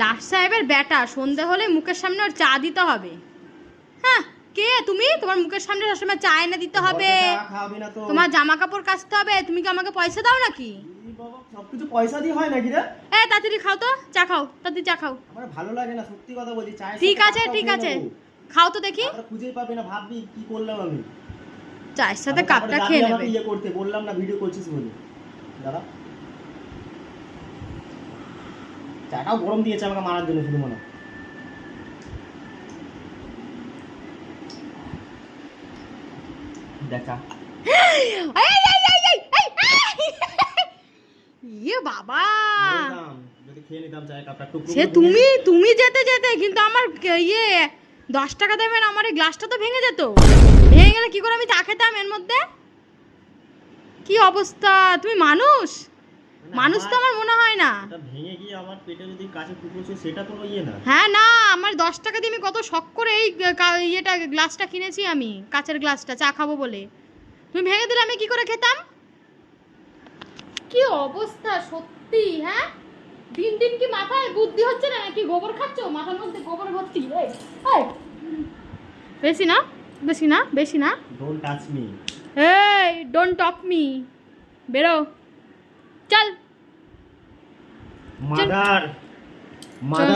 লাট সাহেবের বেটা সন্ধে হলে মুখের সামনে ওর চা দিতে হবে। হ্যাঁ কে তুমি? তোমার মুখের সামনে সবসময় চা এনে দিতে হবে। চা তোমার জামা কাপড় কাচতে হবে তুমি কি আমাকে পয়সা দাও নাকি? সবকিছু পয়সা দিয়ে হয় নাকি রে? এ তাড়াতাড়ি খাও তো চা খাও তাড়াতাড়ি চা খাও। আমার ভালো লাগে না সত্যি কথা বলছি চায়ের ঠিক আছে ঠিক আছে। খাও তো দেখি। খুঁজেই পাবি না ভাববি কি করলাম আমি। চায়ের সাথে কাপটা খেয়ে নেবে। ইয়ে করতে বললাম না ভিডিও করছিস বলে। দাদা চাটাও গরম দিয়েছে আমাকে মারার জন্য শুধু মনে দেখা! ইয়ে বাবা! সে তুমি তুমি যেতে যেতে কিন্তু আমার ইয়ে দশ টাকা দেবেন আমার এই গ্লাসটা তো ভেঙে যেত। ভেঙে গেলে কি করে আমি চা খেতাম এর মধ্যে? কি অবস্থা? তুমি মানুষ? মানে মানুষ তো আমার মনে হয় না। ভেঙে গিয়ে আমার পেটে যদি কাছে টুকরো সেটা কোনো ইয়ে না। হ্যাঁ না আমার দশ টাকা দিয়ে আমি কত শখ করে এই ইয়েটা গ্লাসটা কিনেছি আমি কাঁচের গ্লাসটা চা খাব বলে। তুমি ভেঙে দিলে আমি কি করে খেতাম? কি অবস্থা সত্যি হ্যাঁ? দিন দিন কি মাথায় বুদ্ধি হচ্ছে না নাকি? গোবর খাচ্ছ? মাথার মধ্যে গোবর ভর্তি এই, এই। বেশি না বেশি না বেশি না। ডোন্ট টাচ মি এই ডোন্ট টক মি বেরো। চল। মাদার। মাদার।